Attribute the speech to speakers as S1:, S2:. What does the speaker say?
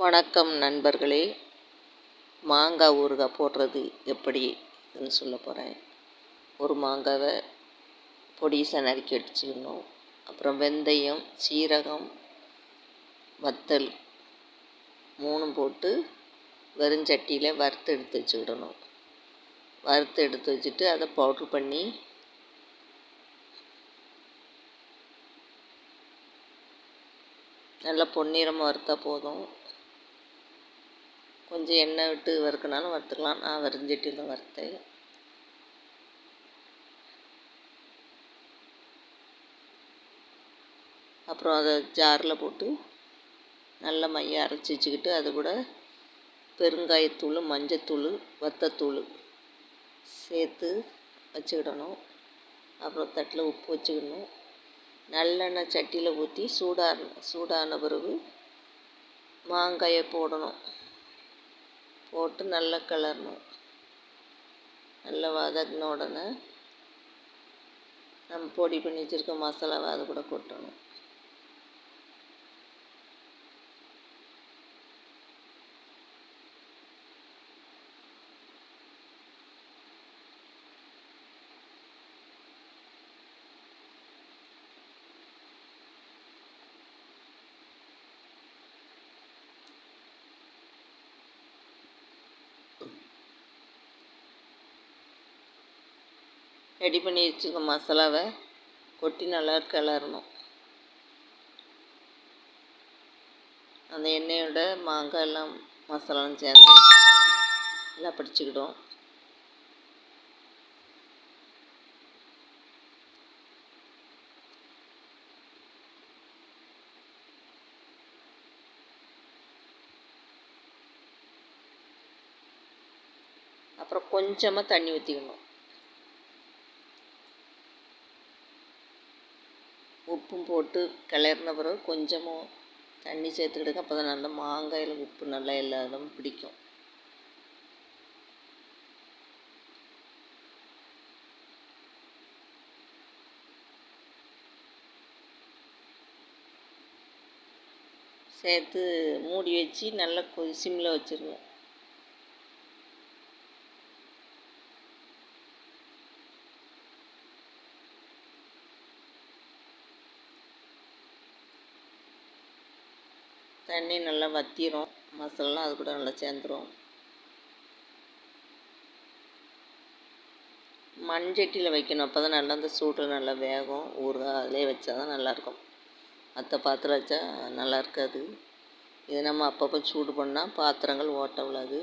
S1: வணக்கம் நண்பர்களே. மாங்காய் ஊறுகாய் போடுறது எப்படின்னு சொல்ல போகிறேன் ஒரு மாங்காவை பொடிசாக நறுக்கி வச்சுக்கணும் அப்புறம் வெந்தயம் சீரகம் வத்தல் மூணும் போட்டு வெறுஞ்சட்டியில் வறுத்து எடுத்து வச்சுக்கிடணும். வறுத்து எடுத்து வச்சுட்டு அதை பவுட்ரு பண்ணி நல்லா பொன்னிறமாக வறுத்தா போதும். கொஞ்சம் எண்ணெய் விட்டு வறுக்கினாலும் வறுத்துக்கலாம். நான் வரிஞ்சட்டியில் வறுத்தேன் அப்புறம் அதை ஜாரில் போட்டு நல்லா மைய அரைச்சி வச்சுக்கிட்டு அது கூட பெருங்காயத்தூள் மஞ்சத்தூள் வத்தத்தூள் சேர்த்து வச்சுக்கிடணும். அப்புறம் தட்டில் உப்பு வச்சுக்கணும். நல்லெண்ணெய் சட்டியில் ஊற்றி சூடான சூடான பிறகு மாங்காயை போடணும். போட்டு நல்லா கிளறணும். நல்லா வதங்கின உடனே நம்ம பொடி பண்ணி வச்சுருக்க மசாலாவை அது கூட கொட்டணும். ரெடி பண்ணி வச்சுக்க மசாலாவை கொட்டி நல்லா கிளறணும். அந்த எண்ணெயோட மாங்காய் எல்லாம் மசாலாவும் சேர்ந்து நல்லா பிடிச்சிக்கிடும். அப்புறம் கொஞ்சமாக தண்ணி ஊற்றிக்கணும் உப்பும் போட்டு கிளறின பிறகு கொஞ்சமாக தண்ணி சேர்த்துக்கிடுங்க. அப்போ தான் நல்லா மாங்காயில் உப்பு நல்லா எல்லா இடமும் பிடிக்கும். சேர்த்து மூடி வச்சு நல்லா கொதி சிம்மில் வச்சுருங்க தண்ணி நல்லா வற்றிரும் மசாலாம் அது கூட நல்லா சேர்ந்துடும் மண்சட்டியில் வைக்கணும். அப்போ தான் நல்லா அந்த சூட்டு நல்லா வேகும். ஊறுகாய் அதிலே வச்சா தான் நல்லாயிருக்கும் மற்ற பாத்திரம் வச்சா நல்லா இருக்காது இது நம்ம அப்பப்போ சூடு பண்ணால் பாத்திரங்கள் ஓட்ட விழாது.